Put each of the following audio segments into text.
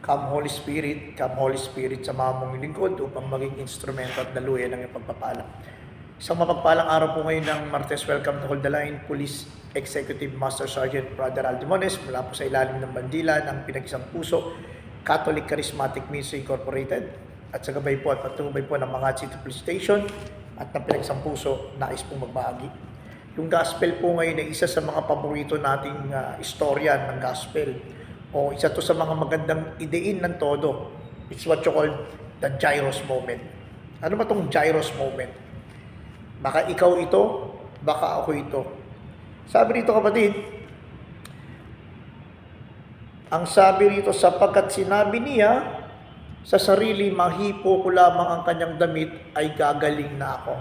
Come Holy Spirit, come Holy Spirit sa mga mong lingkod upang maging instrumento at daluyan ng iyong pagpapala. Isang mapagpalang araw po ngayon ng Martes. Welcome to Hold the Line, Police Executive Master Sergeant Brother Aldimones mula po sa ilalim ng bandila ng Pinag-isang Puso, Catholic Charismatic Ministry Incorporated at sa gabay po at patubay po ng mga City Police Station at ng Pinag-isang Puso, nais pong magbahagi. Yung gospel po ngayon ay isa sa mga paborito nating ah, istorya ng gospel o isa to sa mga magandang idein ng todo. It's what you call the gyros moment. Ano ba tong gyros moment? Baka ikaw ito, baka ako ito. Sabi rito kapatid, ang sabi rito, sapagkat sinabi niya, sa sarili mahipo ko lamang ang kanyang damit ay gagaling na ako.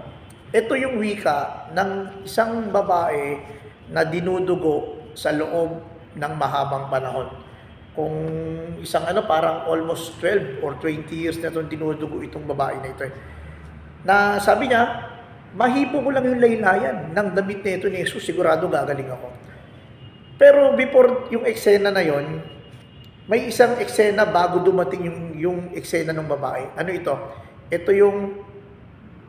Ito yung wika ng isang babae na dinudugo sa loob ng mahabang panahon. Kung isang ano, parang almost 12 or 20 years na itong dinudugo itong babae na ito. Na sabi niya, mahipo ko lang yung laylayan ng damit na ito ni Jesus, sigurado gagaling ako. Pero before yung eksena na yon, may isang eksena bago dumating yung, yung eksena ng babae. Ano ito? Ito yung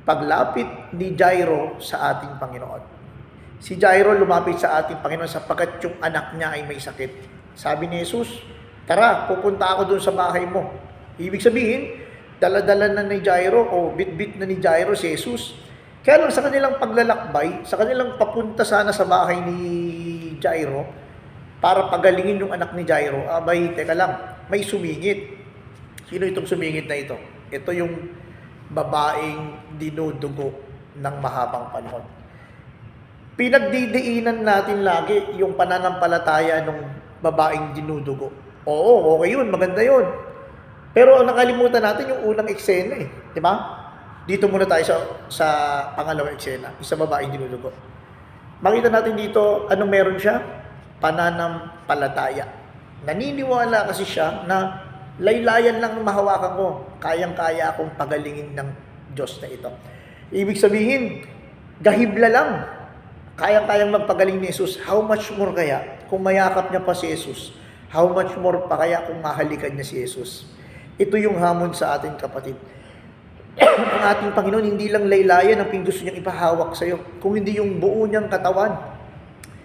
paglapit ni Jairo sa ating Panginoon. Si Jairo lumapit sa ating Panginoon sapagkat yung anak niya ay may sakit. Sabi ni Jesus, tara, pupunta ako doon sa bahay mo. Ibig sabihin, daladala na ni Jairo o bit-bit na ni Jairo si Jesus. Kaya lang sa kanilang paglalakbay, sa kanilang papunta sana sa bahay ni Jairo, para pagalingin yung anak ni Jairo, abay, teka lang, may sumingit. Sino itong sumingit na ito? Ito yung babaeng dinudugo ng mahabang panahon. Pinagdidiinan natin lagi yung pananampalataya ng babaeng dinudugo. Oo, okay yun, maganda yun. Pero nakalimutan natin yung unang eksena eh. Di ba? Dito muna tayo sa, sa pangalawang eksena, isa babaeng dinudugo. Makita natin dito, ano meron siya? Pananampalataya. Naniniwala kasi siya na laylayan lang ang mahawakan ko. Kayang-kaya akong pagalingin ng Diyos na ito. Ibig sabihin, gahibla lang. Kayang-kayang magpagaling ni Jesus. How much more kaya kung mayakap niya pa si Jesus? How much more pa kaya kung mahalikan niya si Jesus? Ito yung hamon sa atin kapatid. ang ating Panginoon, hindi lang laylayan ang gusto niyang ipahawak sa iyo, kung hindi yung buo niyang katawan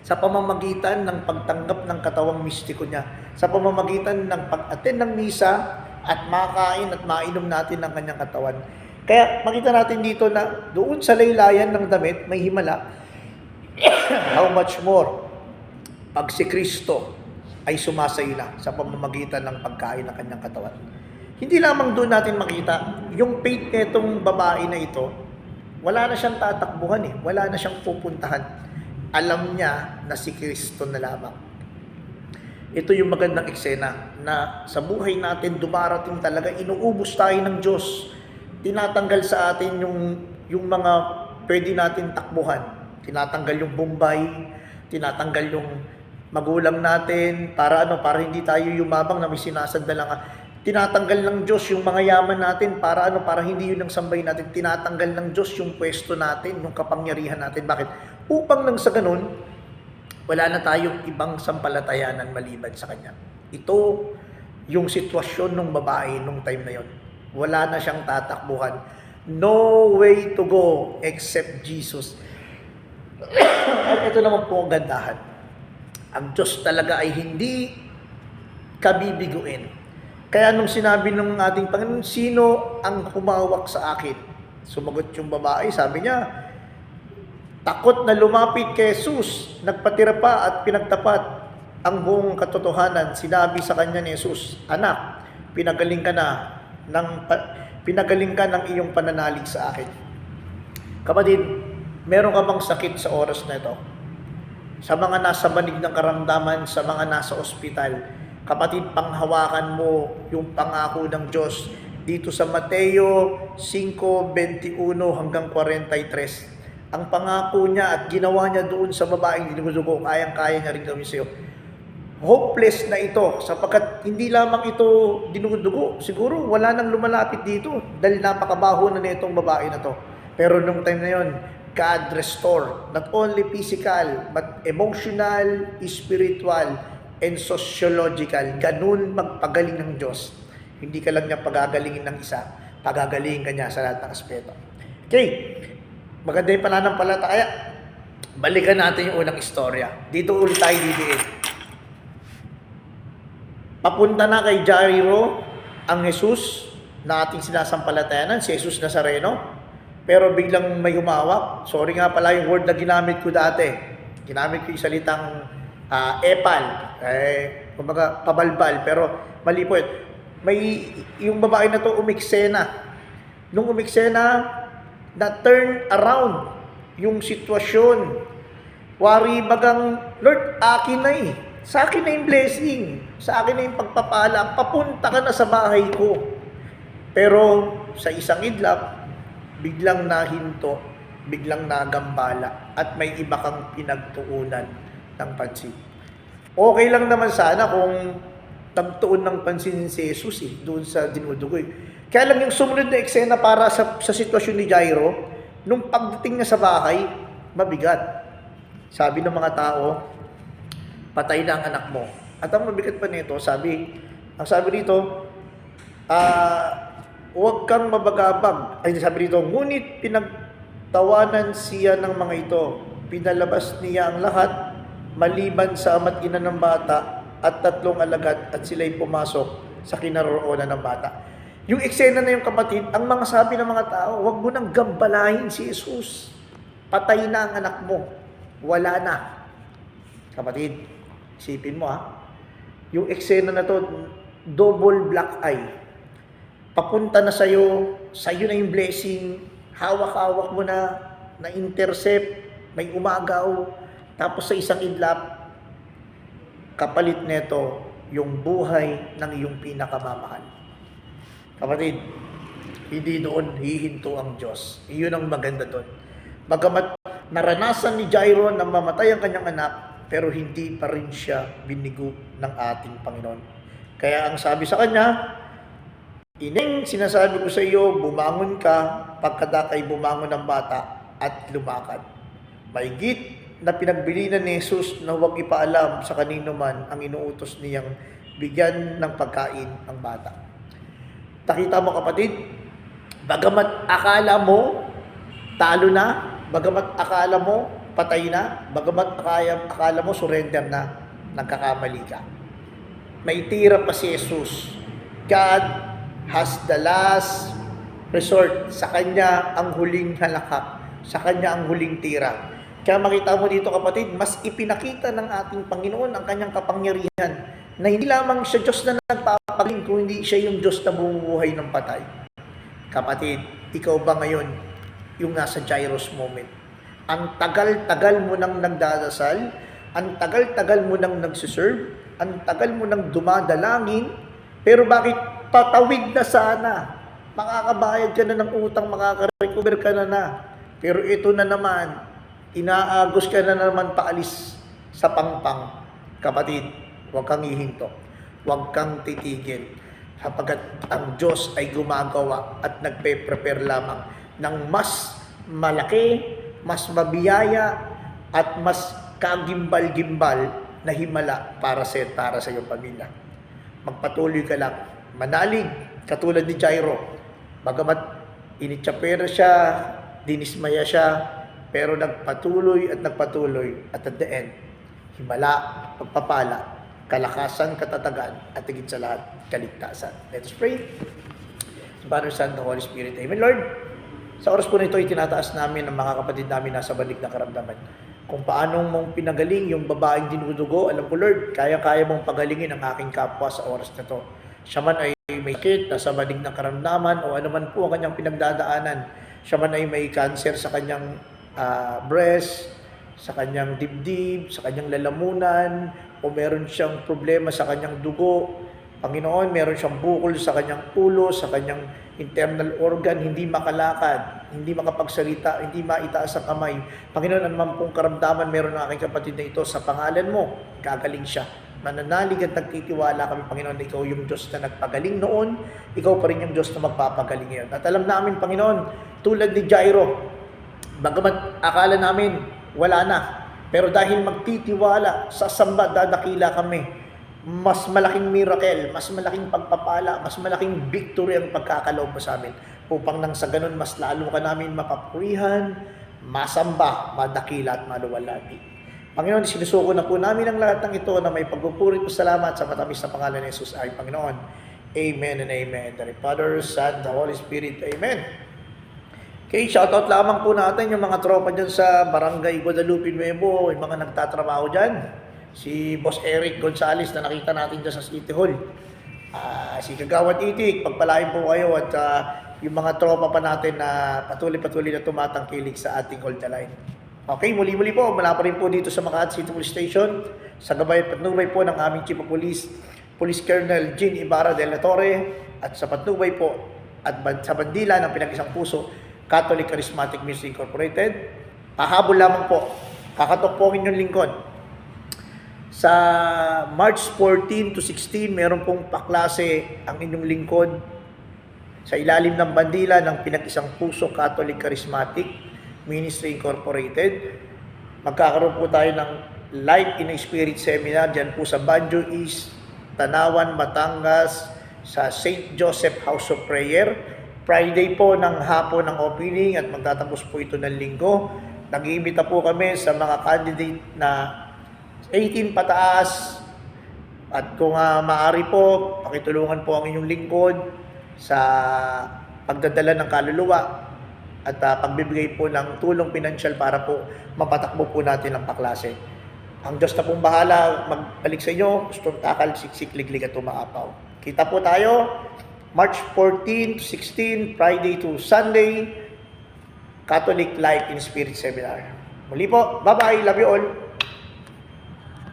sa pamamagitan ng pagtanggap ng katawang mistiko niya, sa pamamagitan ng pag-attend ng misa at makain at mainom natin ng kanyang katawan. Kaya makita natin dito na doon sa laylayan ng damit, may himala. How much more pag si Kristo ay sumasayla sa pamamagitan ng pagkain ng kanyang katawan. Hindi lamang doon natin makita, yung faith nitong babae na ito, wala na siyang tatakbuhan eh, wala na siyang pupuntahan. Alam niya na si Kristo na lamang. Ito yung magandang eksena na sa buhay natin dumarating talaga, inuubos tayo ng Diyos. Tinatanggal sa atin yung, yung mga pwede natin takbuhan. Tinatanggal yung Bombay, tinatanggal yung magulang natin para ano para hindi tayo yumabang na may sinasandalang tinatanggal ng Diyos yung mga yaman natin para ano para hindi yun ang sambay natin. Tinatanggal ng Diyos yung pwesto natin yung kapangyarihan natin. Bakit? Upang nang sa ganun wala na tayong ibang sampalatayanan maliban sa kanya. Ito yung sitwasyon ng babae nung time na yon wala na siyang tatakbuhan. No way to go except Jesus. Ito naman po ang gandahan ang Diyos talaga ay hindi kabibiguin. Kaya nung sinabi ng ating Panginoon, sino ang humawak sa akin? Sumagot yung babae, sabi niya, takot na lumapit kay Jesus, nagpatira pa at pinagtapat ang buong katotohanan. Sinabi sa kanya ni Jesus, Anak, pinagaling ka na ng, pinagaling ka ng iyong pananalig sa akin. Kapatid, meron ka bang sakit sa oras na ito? Sa mga nasa banig ng karamdaman, sa mga nasa ospital. Kapatid, panghawakan mo yung pangako ng Diyos dito sa Mateo 5:21 hanggang 43. Ang pangako niya at ginawa niya doon sa babaeng dinudugo, kayang-kaya niya rin gawin sa iyo. Hopeless na ito sapagkat hindi lamang ito dinudugo. Siguro wala nang lumalapit dito dahil napakabaho na nitong babae na to. Pero nung time na yon, God restore not only physical but emotional, spiritual, and sociological. Ganun magpagaling ng Diyos. Hindi ka lang niya pagagalingin ng isa, pagagalingin ka niya sa lahat ng aspeto. Okay, maganda yung pananampalataya. Balikan natin yung unang istorya. Dito ulit tayo didiin. Papunta na kay Jairo ang Jesus na ating sinasampalatayanan, si Jesus Nazareno. Pero biglang may humawak. Sorry nga pala yung word na ginamit ko dati. Ginamit ko yung salitang ah, epal. Eh, kumbaga, pabalbal. Pero mali po yun. May, yung babae na to umiksena. Nung umiksena, na turn around yung sitwasyon. Wari bagang, Lord, akin na eh. Sa akin na yung blessing. Sa akin na yung pagpapala. Papunta ka na sa bahay ko. Pero sa isang idlap, biglang nahinto, biglang nagambala, at may iba kang pinagtuunan ng pansin. Okay lang naman sana kung tagtuon ng pansin si Jesus eh, doon sa dinudugo eh. Kaya lang yung sumunod na eksena para sa, sa sitwasyon ni Jairo, nung pagdating niya sa bahay, mabigat. Sabi ng mga tao, patay na ang anak mo. At ang mabigat pa nito, sabi, ang sabi dito, ah, huwag kang mabagabag. Ay, sabi dito, ngunit pinagtawanan siya ng mga ito. Pinalabas niya ang lahat, maliban sa ama't ina ng bata at tatlong alagad at sila'y pumasok sa kinaroroonan ng bata. Yung eksena na yung kapatid, ang mga sabi ng mga tao, huwag mo nang gambalahin si Jesus. Patay na ang anak mo. Wala na. Kapatid, isipin mo ha. Yung eksena na to, double black eye. Papunta na sa'yo, sa'yo na yung blessing, hawak-hawak mo na, na-intercept, may umagaw, tapos sa isang idlap, kapalit neto yung buhay ng iyong pinakamamahal. Kapatid, hindi doon hihinto ang Diyos. Iyon ang maganda doon. Bagamat naranasan ni Jairo na mamatay ang kanyang anak, pero hindi pa rin siya binigo ng ating Panginoon. Kaya ang sabi sa kanya, Ineng, sinasabi ko sa iyo, bumangon ka pagkada kay bumangon ng bata at lumakad. Maigit na pinagbilinan ni Jesus na huwag ipaalam sa kanino man ang inuutos niyang bigyan ng pagkain ang bata. Takita mo kapatid, bagamat akala mo talo na, bagamat akala mo patay na, bagamat akala, akala mo surrender na, nagkakamali ka. May tira pa si Jesus. God has the last resort. Sa Kanya ang huling halakak. Sa Kanya ang huling tira. Kaya makita mo dito kapatid, mas ipinakita ng ating Panginoon ang Kanyang kapangyarihan na hindi lamang siya Diyos na nagpapagaling, kung hindi siya yung Diyos na bumubuhay ng patay. Kapatid, ikaw ba ngayon yung nasa Jairus moment? Ang tagal-tagal mo nang nagdadasal, ang tagal-tagal mo nang nagsiserve, ang tagal mo nang dumadalangin, pero bakit patawid na sana? Makakabayad ka na ng utang, makaka-recover ka na na. Pero ito na naman, inaagos ka na naman paalis sa pangpang. Kapatid, huwag kang hihinto. Huwag kang titigil. Sapagkat ang Diyos ay gumagawa at nagpe-prepare lamang ng mas malaki, mas mabiyaya, at mas kagimbal-gimbal na himala para sa para sa iyong pamilya. Magpatuloy ka lang. Manalig, katulad ni Jairo. Bagamat initsapera siya, dinismaya siya, pero nagpatuloy at nagpatuloy at at the end, himala, pagpapala, kalakasan, katatagan, at higit sa lahat, kaligtasan. Let's pray. Father, Son, the Holy Spirit. Amen, Lord. Sa oras po nito, itinataas namin ang mga kapatid namin nasa balik na karamdaman. Kung paano mong pinagaling yung babaeng dinudugo, alam ko, Lord, kaya-kaya mong pagalingin ang aking kapwa sa oras na to. Siya man ay may sakit, nasa balig na karamdaman, o ano man po ang kanyang pinagdadaanan. Siya man ay may cancer sa kanyang ah, breast, sa kanyang dibdib, sa kanyang lalamunan, o meron siyang problema sa kanyang dugo. Panginoon, meron siyang bukol sa kanyang ulo, sa kanyang internal organ, hindi makalakad, hindi makapagsalita, hindi maitaas ang kamay. Panginoon, ano pong karamdaman meron ng aking kapatid na ito sa pangalan mo, gagaling siya. Mananalig at nagtitiwala kami, Panginoon, na ikaw yung Diyos na nagpagaling noon, ikaw pa rin yung Diyos na magpapagaling ngayon. At alam namin, Panginoon, tulad ni Jairo, bagamat akala namin wala na, pero dahil magtitiwala sa samba, dadakila kami, mas malaking miracle, mas malaking pagpapala, mas malaking victory ang pagkakaloob mo sa amin. Upang nang sa ganun, mas lalo ka namin mapapurihan, masamba, madakila at maluwalhati. Panginoon, sinusuko na po namin ang lahat ng ito na may pagpupuri po salamat sa matamis na pangalan ni Jesus ay Panginoon. Amen and amen. The Father, Son, the Holy Spirit. Amen. Okay, shoutout lamang po natin yung mga tropa dyan sa Barangay Guadalupe Nuevo, yung mga nagtatrabaho dyan. Si Boss Eric Gonzales na nakita natin dyan sa City Hall. Ah, si Kagawad Itik, pagpalain po kayo at ah, yung mga tropa pa natin na patuloy-patuloy na tumatangkilik sa ating hold the line. Okay, muli-muli po, mula pa rin po dito sa Makati City Police Station, sa gabay at patnubay po ng aming Chief of Police, Police Colonel Jean Ibarra de la Torre, at sa patnubay po at sa bandila ng pinag-isang puso, Catholic Charismatic Ministry Incorporated. Pahabol lamang po, kakatok po ang inyong lingkod. Sa March 14 to 16, meron pong paklase ang inyong lingkod sa ilalim ng bandila ng pinag-isang puso Catholic Charismatic Ministry Incorporated. Magkakaroon po tayo ng Life in Spirit Seminar dyan po sa Banjo East, Tanawan, Batangas, sa St. Joseph House of Prayer. Friday po ng hapon ng opening at magtatapos po ito ng linggo. Nag-iimbita po kami sa mga candidate na 18 pataas at kung uh, maaari po, pakitulungan po ang inyong lingkod sa pagdadala ng kaluluwa at ah, pagbibigay po ng tulong pinansyal para po mapatakbo po natin ang paklase. Ang Diyos na pong bahala magbalik sa inyo, gustong takal, siksik, liglig at umaapaw. Kita po tayo, March 14 to 16, Friday to Sunday, Catholic Life in Spirit Seminar. Muli po, bye-bye, love you all.